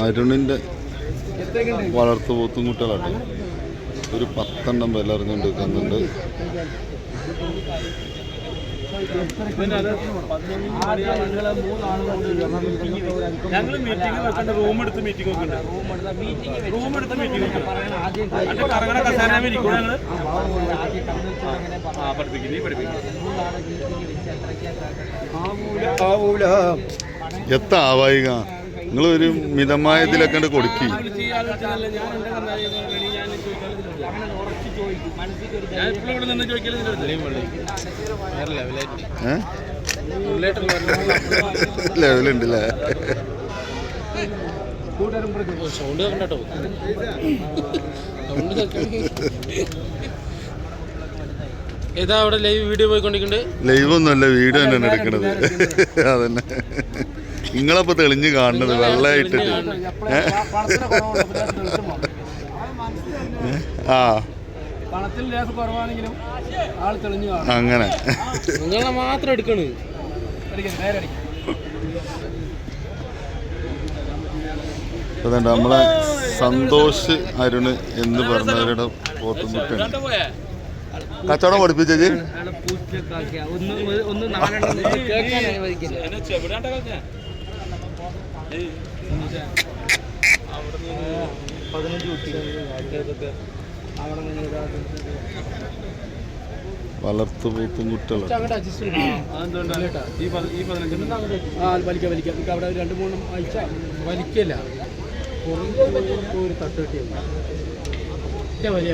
അരുണിന്റെ വളർത്തു പോത്തും കുട്ടികളാണ് ഒരു പത്തെണ്ണം വില അറിഞ്ഞുകൊണ്ട് നിൽക്കുന്നുണ്ട് ഞങ്ങൾ മീറ്റിംഗ് വെക്കണ്ട റൂം എടുത്ത് മീറ്റിംഗ് വെക്കണ്ട. റൂം എടുത്ത് മീറ്റിംഗ് വെക്കണം കറങ്ങണ ഇരിക്കും പഠിപ്പിക്കും എത്ത ആവായിക? നിങ്ങൾ ഒരു മിതമായ ഇതിലൊക്കെ കൊടുക്കി. ഞാൻ ഇപ്പോഴും ഇവിടെ നിന്ന് ചോദിക്കൽ ഏ? ലെവലുണ്ട് അല്ലേ സൗണ്ട് കേട്ടോ അവിടെ ലൈവ് വീഡിയോ പോയിക്കൊണ്ടിരിക്കുന്നുണ്ട് ലൈവ് ഒന്നുമല്ല വീഡിയോ തന്നെ എടുക്കണത്. അതന്നെ. നിങ്ങളപ്പോ തെളിഞ്ഞു കാണുന്നത് വെള്ളമായിട്ടിട്ട് ആ പണത്തിൽ ലേസ് കുറവാണെങ്കിലും ആൾ തെളിഞ്ഞു കാണും. അങ്ങനെ. നിങ്ങളെ മാത്രം എടുക്കണ്. അതുകൊണ്ട് നമ്മളെ സന്തോഷ് അരുണ് എന്ന് പറഞ്ഞവരുടെ പോത്തുമുട്ടുണ്ട് കച്ചവടം പഠിപ്പിച്ചേച്ചി ഒന്ന് ഒന്ന് നാലെണ്ണം കേൾക്കാൻ അനുവദിക്കില്ല പതിനഞ്ച് കുട്ടികൾ അവിടെ വളർത്തു പോത്തും കുട്ടികളും ആ വലിക്കാം വലിക്കാം. നമുക്ക് അവിടെ രണ്ട് മൂന്നും ആഴ്ച വലിക്കല്ല. ഒരു തട്ട് കിട്ടിയത് വലിയ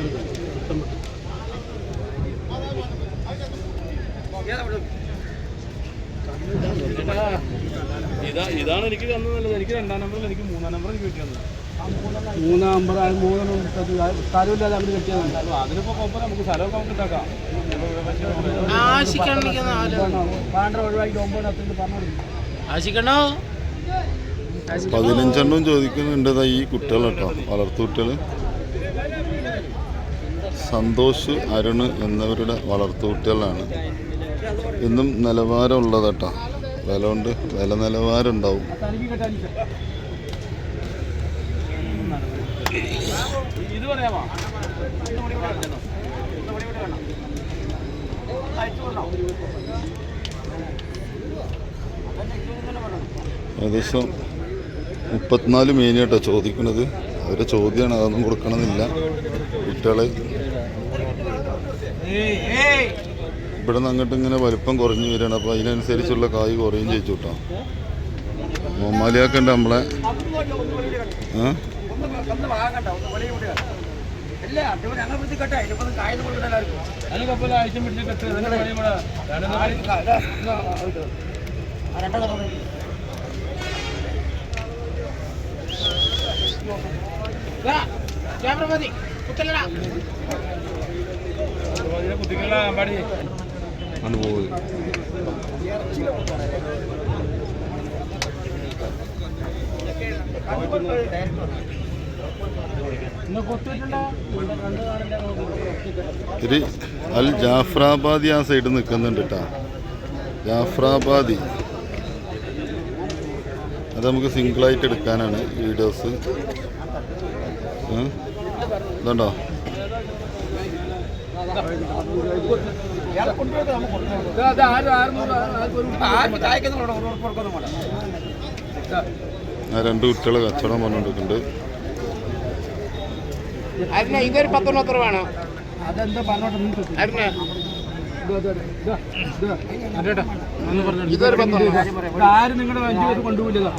ഇതാ ഇതാണ് എനിക്ക് തന്നത് എനിക്ക് രണ്ടാം നമ്പറിൽ എനിക്ക് മൂന്നാം നമ്പർ എനിക്ക് കിട്ടിയത്. മൂന്നാം നമ്പർ മൂന്നെണ്ണം സ്ഥലമില്ലാതെ അവർ കിട്ടിയതാണ് അതിനിപ്പോ കുഴപ്പമില്ല നമുക്ക് സ്ഥലമൊക്കെ നമുക്ക് ഉണ്ടാക്കാം. പാണ്ഡ്ര ഒഴിവാക്കി ഒമ്പത് പത്തിന്റെ പറഞ്ഞു ആശിക്കണോ? പതിനഞ്ചെണ്ണം ചോദിക്കുന്നുണ്ട് ദാ ഈ കുട്ടികൾ കേട്ടോ വളർത്തു കുട്ടികൾ. സന്തോഷ് അരുണ് എന്നിവരുടെ വളർത്തുകുട്ടികളാണ് ഇന്നും നിലവാരമുള്ളത് കേട്ടോ. വില ഉണ്ട് വില നിലവാരം ഉണ്ടാവും ഇത് പറയാമോ ഏകദേശം മുപ്പത്തിനാല് മീൻ കേട്ടോ ചോദിക്കണത് അവരുടെ ചോദ്യമാണ് അതൊന്നും കൊടുക്കണമെന്നില്ല. കുട്ടികളെ. ഇവിടെ നിന്ന് അങ്ങോട്ട് ഇങ്ങനെ വലുപ്പം കുറഞ്ഞു വരികയാണ്. അപ്പോൾ അതിനനുസരിച്ചുള്ള കായ് കുറയും ചെയ്യിച്ചു കേട്ടോ. മൊമാലിയാക്കണ്ട നമ്മളെ. ക്യാമറ മതി. കുത്തലടാ കുട്ടികളെ പാടി ആണ് പോകുന്നത് ഒരു അൽ ജാഫ്രാബാദി ആ സൈഡിൽ നിൽക്കുന്നുണ്ട് കേട്ടോ ജാഫ്രാബാദി. അത് നമുക്ക് സിംഗിളായിട്ട് എടുക്കാനാണ് വീഡിയോസ് ഇതുണ്ടോ? രണ്ട് കുട്ടികളെ കച്ചവടം പറഞ്ഞുകൊണ്ടിരിക്കുന്നുണ്ട് അതിന് ഇതൊരു വേണം? അതെന്താ പറഞ്ഞോട്ടെ അതിന് ഇതൊരു പത്തൊണ്ണൂറ് ആരും നിങ്ങളുടെ അഞ്ചു പേര് കൊണ്ടുപോയില്ല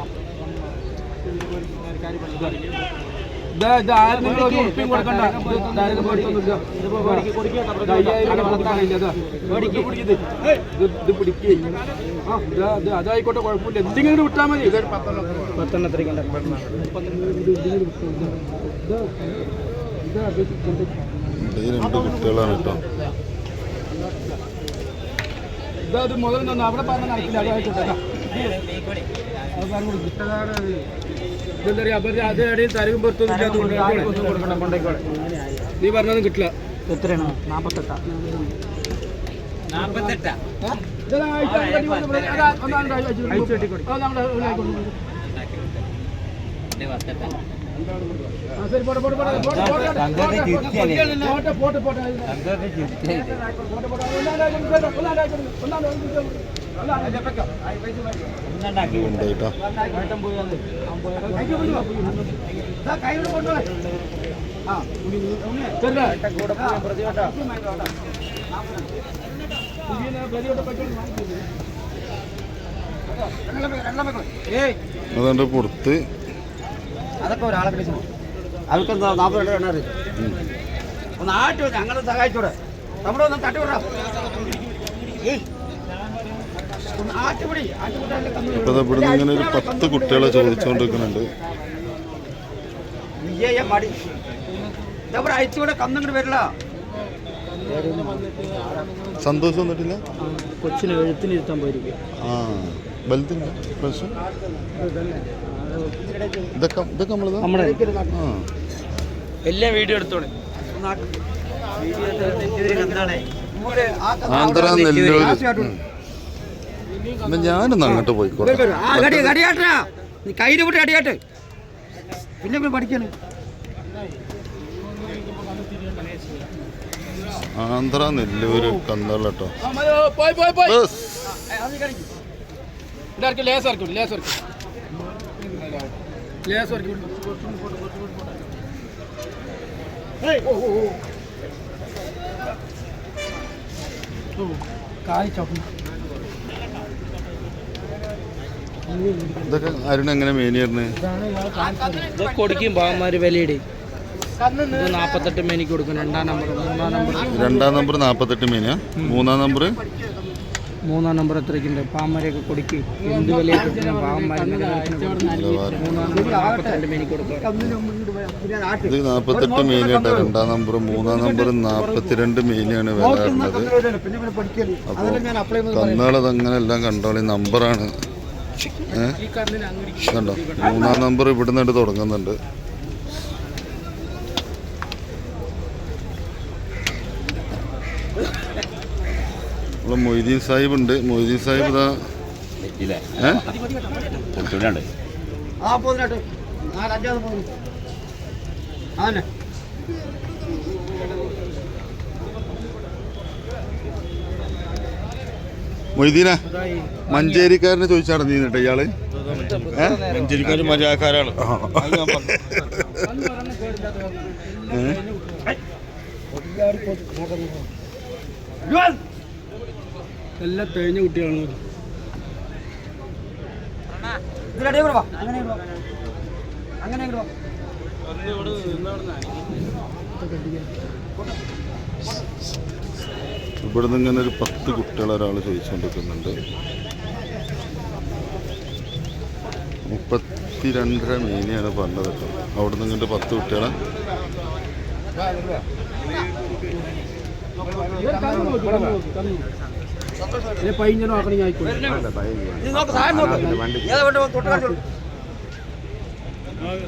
അതായിക്കോട്ടെ കുഴപ്പമില്ല എന്തെങ്കിലും വിട്ടാൽ മതി രണ്ട് കുട്ടികളാണ് കേട്ടോ ഇത് മുതൽ നിന്ന് അവിടെ പറഞ്ഞ നടക്കില്ല അതായിക്കോട്ടെ ഇതാ. അത് പറഞ്ഞു കൊടുക്ക്. ഇതെന്താ പറയാ അപ്പൊ അത് ഇടയിൽ തരകും പുറത്തൊന്നും കൊടുക്കണം കൊണ്ടേക്കോളെ നീ പറഞ്ഞതും കിട്ടില്ല എത്രയാണ് നാപ്പത്തെട്ടാ നാപ്പത്തെട്ടാ ആ, ശരി, പോട്ടെ, പോട്ടെ, പോട്ടെ, പോട്ടെ, പോട്ടെ, പോട്ടെ, പോട്ടെ, പോട്ടെ, ഉണ്ട് കേട്ടോ അതുകൊണ്ട് പുറത്ത് അതൊക്കെ ഒരാളെ വിളിച്ചു അവർക്ക് നാൽപ്പത് രൂപ എണ്ണാറ് ഒന്ന് ആട്ടി ഞങ്ങളെ സഹായിച്ചൂടെ. നമ്മളൊന്ന് ഒന്ന് തട്ടി ഏയ്. അപ്പോൾ ഇവിടെ ഇങ്ങനെ ഒരു പത്ത് കുട്ടികളെ ചോദിച്ചുകൊണ്ടിരിക്കുന്നുണ്ട്. സന്തോഷം വന്നിട്ടില്ല? കൊച്ചിന് എഴുത്തിനിരുത്താൻ പോയിരിക്കും ആ വലുതില്ല? പ്രശ്നം? ഇതൊക്കെ ഇതൊക്കെ നമ്മൾ നമ്മുടെ എല്ലാം വീഡിയോ എടുത്തോളെ. ആന്ധ്ര നെല്ലൂർ എന്നാ ഞാനൊന്ന് അങ്ങോട്ട് പോയിക്കോട്ടെ നീ കയ്യിൽ വിട്ട് കടിയാട്ട്. പിന്നെ പിന്നെ പഠിക്കാണ് ആന്ധ്ര നെല്ലൂര് കന്നളട്ടോ പോയി പോയി ഇതൊക്കെ അരുൺ എങ്ങനെ ഇത് കൊടുക്കും ബാമാര് വിലയിടെ. ഇത് നാപ്പത്തെട്ട് മേനിക്ക് കൊടുക്കും രണ്ടാം നമ്പർ മൂന്നാം നമ്പർ രണ്ടാം നമ്പർ നാപ്പത്തെട്ട് മേനിയാ മൂന്നാം നമ്പർ മൂന്നാം നമ്പർ എത്രയ്ക്കുണ്ട്? പാമ്പരയൊക്കെ കൊടുക്കി. എന്ത് വില ഇത് നാൽപ്പത്തെട്ട് മീനുണ്ട് രണ്ടാം നമ്പർ മൂന്നാം നമ്പർ നാൽപ്പത്തിരണ്ട് മീനാണ് വില പിന്നെ പഠിക്കൽ അപ്പോൾ കന്നുകളത് അങ്ങനെ എല്ലാം കണ്ടോളി? നമ്പറാണ് കണ്ടോ? മൂന്നാം നമ്പർ ഇവിടുന്ന് തുടങ്ങുന്നുണ്ട്. ഇവിടെ മൊയ്തീൻ സാഹിബ് ഉണ്ട്. മൊയ്തീൻ സാഹിബ് ഇതാ ഏ? മൊയ്തീന മഞ്ചേരിക്കാരനെ ചോദിച്ചാണ് നീ നിട്ട് ഇയാൾ? അങ്ങനെ ഇങ്ങട് നിന്ന് ഇങ്ങനെ ഒരു പത്ത് കുട്ടികൾ ഒരാൾ ചോദിച്ചുകൊണ്ടിരിക്കുന്നുണ്ട് മുപ്പത്തിരണ്ടര മീനെയാണ് പറഞ്ഞത് കേട്ടോ നിന്ന് ഇങ്ങോട്ട് പത്ത് കുട്ടികളെ പൈഞ്ഞനോ ആയിക്കോട്ടെ